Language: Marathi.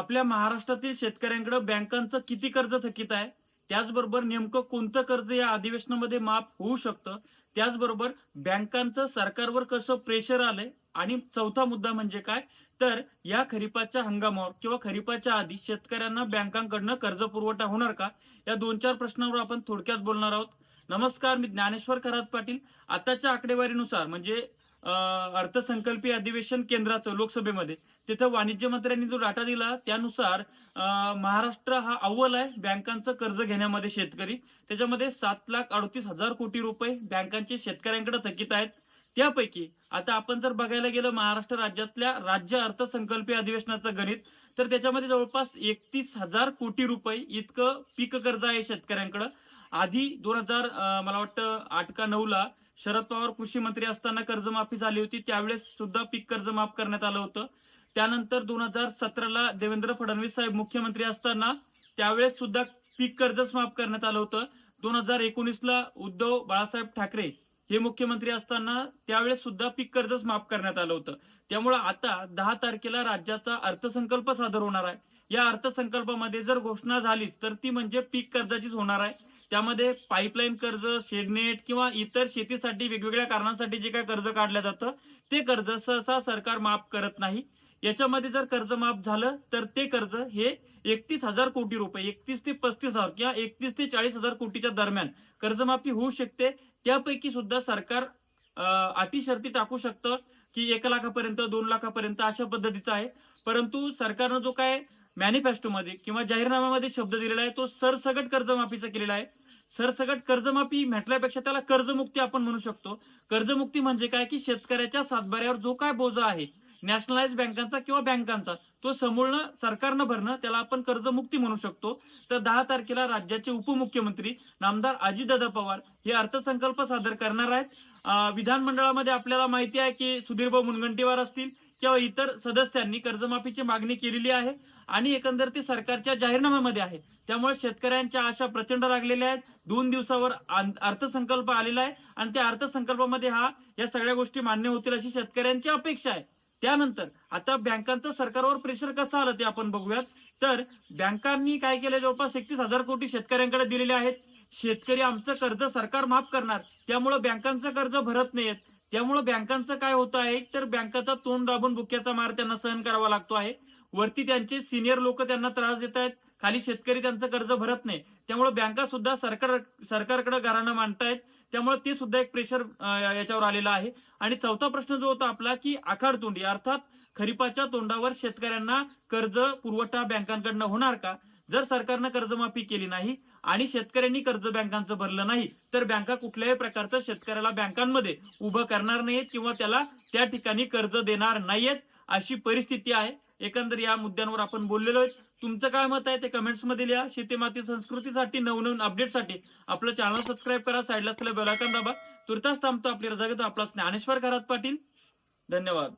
आपल्या महाराष्ट्रातील शेतकऱ्यांकडे बँकांचं किती कर्ज थकीत आहे? त्याचबरोबर नेमकं कोणतं कर्ज या अधिवेशनामध्ये माफ होऊ शकतं? त्याचबरोबर बँकांचं सरकारवर कसं प्रेशर आलंय? आणि चौथा मुद्दा म्हणजे काय? तर या खरीपाच्या हंगामावर किंवा खरीपाच्या आधी शेतकऱ्यांना बँकांकडनं कर्ज पुरवठा होणार का? या दोन चार प्रश्नांवर आपण थोडक्यात बोलणार आहोत. नमस्कार मी ज्ञानेश्वर खरात पाटील. आताच्या आकडेवारीनुसार म्हणजे अर्थसंकल्पीय अधिवेशन केंद्राचं लोकसभेमध्ये. तिथं वाणिज्य मंत्र्यांनी जो डाटा दिला त्यानुसार महाराष्ट्र हा अव्वल आहे बँकांचं कर्ज घेण्यामध्ये शेतकरी. त्याच्यामध्ये सात लाख अडतीस हजार कोटी रुपये बँकांचे शेतकऱ्यांकडे थकीत आहेत. त्यापैकी आता आपण जर बघायला गेलं महाराष्ट्र राज्यातल्या राज्य अर्थसंकल्पीय अधिवेशनाचं गणित तर त्याच्यामध्ये जवळपास एकतीस हजार कोटी रुपये इतकं पीक कर्ज आहे शेतकऱ्यांकडं. आधी दोन हजार मला वाटतं आठ का नऊ ला शरद पवार कृषी मंत्री असताना कर्जमाफी झाली होती. त्यावेळेस सुद्धा पीक कर्ज माफ करण्यात आलं होतं. त्यानंतर दोन हजार सतराला देवेंद्र फडणवीस साहेब मुख्यमंत्री असताना त्यावेळेस सुद्धा पीक कर्जच माफ करण्यात आलं होतं. दोन हजार एकोणीसला उद्धव बाळासाहेब ठाकरे हे मुख्यमंत्री असताना त्यावेळेस सुद्धा पीक कर्जच माफ करण्यात आलं होतं. त्यामुळे आता दहा तारखेला राज्याचा अर्थसंकल्प सादर होणार आहे. या अर्थसंकल्पामध्ये जर घोषणा झालीच तर ती म्हणजे पीक कर्जाचीच होणार आहे. त्यामध्ये पाईपलाईन कर्ज शेडनेट किंवा इतर शेतीसाठी वेगवेगळ्या कारणांसाठी जे काय कर्ज काढलं जातं ते कर्ज सहसा सरकार माफ करत नाही. याच्यामध्ये जर कर्ज माफ झालं तर ते कर्ज हे एकतीस हजार कोटी रुपये एकतीस ते पस्तीस हजार किंवा एकतीस ते चाळीस हजार कोटीच्या दरम्यान कर्जमाफी होऊ शकते. त्यापैकी सुद्धा सरकार अटी शर्ती टाकू शकतं की एक लाखापर्यंत दोन लाखापर्यंत अशा पद्धतीचा आहे. परंतु सरकारनं जो काय मॅनिफेस्टोमध्ये किंवा जाहीरनाम्यामध्ये शब्द दिलेला आहे तो सरसगट कर्जमाफीचा केलेला आहे. सरसकट कर्जमाफी म्हटल्यापेक्षा त्याला कर्जमुक्ती आपण म्हणू शकतो. कर्जमुक्ती म्हणजे काय? की शेतकऱ्याच्या सातबाऱ्यावर जो काय बोजा आहे नॅशनलाइज बँकांचा किंवा बँकांचा तो समूळ सरकारनं भरणं त्याला आपण कर्जमुक्ती म्हणू शकतो. तर दहा तारखेला राज्याचे उपमुख्यमंत्री नामदार अजितदादा पवार हे अर्थसंकल्प सादर करणार आहेत. विधानमंडळामध्ये आपल्याला माहिती आहे की सुधीरभाऊ मुनगंटीवार असतील किंवा इतर सदस्यांनी कर्जमाफीची मागणी केलेली आहे. आणि एकंदर ती सरकारच्या जाहीरनाम्यामध्ये आहे. त्यामुळे शेतकऱ्यांच्या आशा प्रचंड लागलेल्या आहेत. दोन दिवसावर अर्थसंकल्प आलेला आहे. आणि त्या अर्थसंकल्पामध्ये हा या सगळ्या गोष्टी मान्य होतील अशी शेतकऱ्यांची अपेक्षा आहे. त्यानंतर आता बँकांचं सरकारवर प्रेशर कसं आलं ते आपण बघूयात. तर बँकांनी काय केलं जवळपास एकतीस हजार कोटी शेतकऱ्यांकडे दिलेले आहेत. शेतकरी आमचं कर्ज सरकार माफ करणार. त्यामुळं बँकांचं कर्ज भरत नाहीयेत. त्यामुळे बँकांचं काय होतं आहे? तर बँकाचा तोंड दाबून बुक्याचा मार त्यांना सहन करावा लागतो आहे. वरती त्यांचे सिनियर लोक त्यांना त्रास देत आहेत. खाली शेतकरी त्यांचं कर्ज भरत नाही. त्यामुळे बँका सुद्धा सरकार सरकारकडे घराणं मांडतायत. त्यामुळे ते सुद्धा एक प्रेशर याच्यावर आलेलं आहे. आणि चौथा प्रश्न जो होता आपला की आखाडतोंडी अर्थात खरीपाच्या तोंडावर शेतकऱ्यांना कर्ज पुरवठा बँकांकडनं होणार का? जर सरकारनं कर्जमाफी केली नाही आणि शेतकऱ्यांनी कर्ज बँकांचं भरलं नाही तर बँका कुठल्याही प्रकारचं शेतकऱ्याला बँकांमध्ये उभं करणार नाहीत किंवा त्याला त्या ठिकाणी कर्ज देणार नाहीयेत अशी परिस्थिती आहे. एकंदर या मुद्द्यांवर आपण बोललेलो आहे तुमचं काय मत आहे ते कमेंट्समध्ये लिहा. शेती माती संस्कृतीसाठी नवनवीन अपडेटसाठी आपलं चॅनल सबस्क्राईब करा. साईडला असलेलं बेलायकन दाबा. तुर्तास थांबतो. आपली रजा घेतो आपला ज्ञानेश्वर घरात पाटील. धन्यवाद.